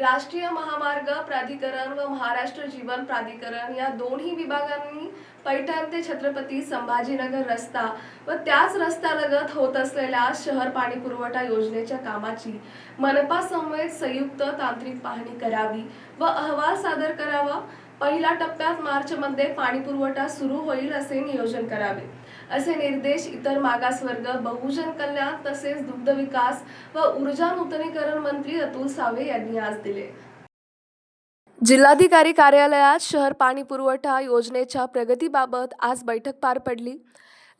राष्ट्रीय महामार्ग प्राधिकरण व महाराष्ट्र जीवन प्राधिकरण या दोन्ही विभागांनी पैठण ते छत्रपती संभाजीनगर रस्ता व त्याच रस्त्यालगत होत असलेल्या शहर पाणी पुरवठा योजनेच्या कामाची मनपा समवेत संयुक्त तांत्रिक पाहणी करावी व अहवाल सादर करावा. पहिल्या टप्प्यात मार्चमध्ये पाणी पुरवठा सुरू होईल असे नियोजन करावे. असे निर्देश इतर मागासवर्ग बहुजन कल्याण तसेच दुग्ध विकास व ऊर्जा नूतनीकरण मंत्री अतुल सावे यांनी आज दिले. जिल्हाधिकारी कार्यालयात शहर पाणी पुरवठा योजनेच्या प्रगतीबाबत आज बैठक पार पडली.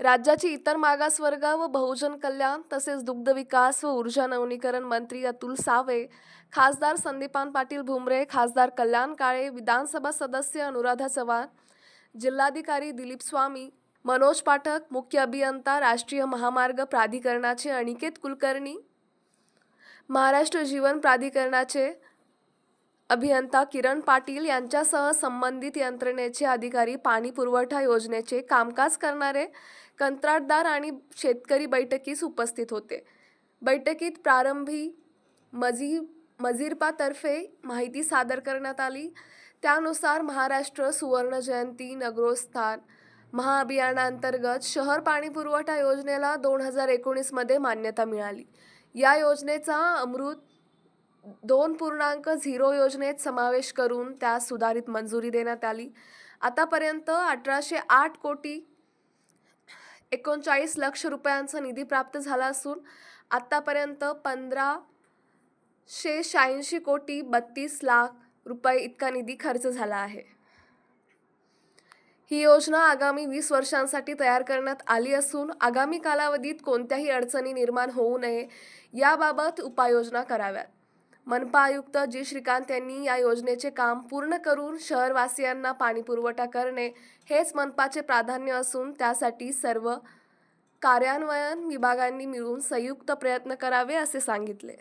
राज्याचे इतर मागासवर्ग व बहुजन कल्याण तसेच दुग्ध विकास व ऊर्जा नवनीकरण मंत्री अतुल सावे खासदार संदीपान पाटील भुमरे खासदार कल्याण काळे विधानसभा सदस्य अनुराधा चव्हाण जिल्हाधिकारी दिलीप स्वामी मनोज पाठक मुख्य अभियंता राष्ट्रीय महामार्ग प्राधिकरणाचे अनिकेत कुलकर्णी महाराष्ट्र जीवन प्राधिकरणाचे अभियंता किरण पाटील यांच्यासह संबंधित यंत्रणेचे अधिकारी पाणी पुरवठा योजनेचे कामकाज करणारे कंत्राटदार आणि शेतकरी बैठकीस उपस्थित होते. बैठकीत प्रारंभी मजी मजिरपातर्फे माहिती सादर करण्यात आली. त्यानुसार महाराष्ट्र सुवर्ण जयंती नगरोत्थान महाअभियानांतर्गत शहर पाणी पुरवठा योजनेला दोन हजार एकोणीसमध्ये मान्यता मिळाली. या योजनेचा अमृत दोन पूर्णांक झिरो योजनेत समावेश करून त्यास सुधारित मंजुरी देण्यात आली. आतापर्यंत अठराशे आठ कोटी एकोणचाळीस लक्ष रुपयांचा निधी प्राप्त झाला असून आत्तापर्यंत पंधराशे शहाऐंशी कोटी बत्तीस लाख रुपये इतका निधी खर्च झाला आहे. ही योजना आगामी वीस वर्षांसाठी तयार करण्यात आली असून आगामी कालावधीत कोणत्याही अडचणी निर्माण होऊ नये याबाबत उपाययोजना कराव्यात. मनपा आयुक्त जी. श्रीकांत यांनी या योजनेचे काम पूर्ण करून शहरवासियांना पाणी पुरवठा करणे हेच मनपाचे प्राधान्य असून त्यासाठी सर्व कार्यान्वयन विभागांनी मिळून संयुक्त प्रयत्न करावे असे सांगितले.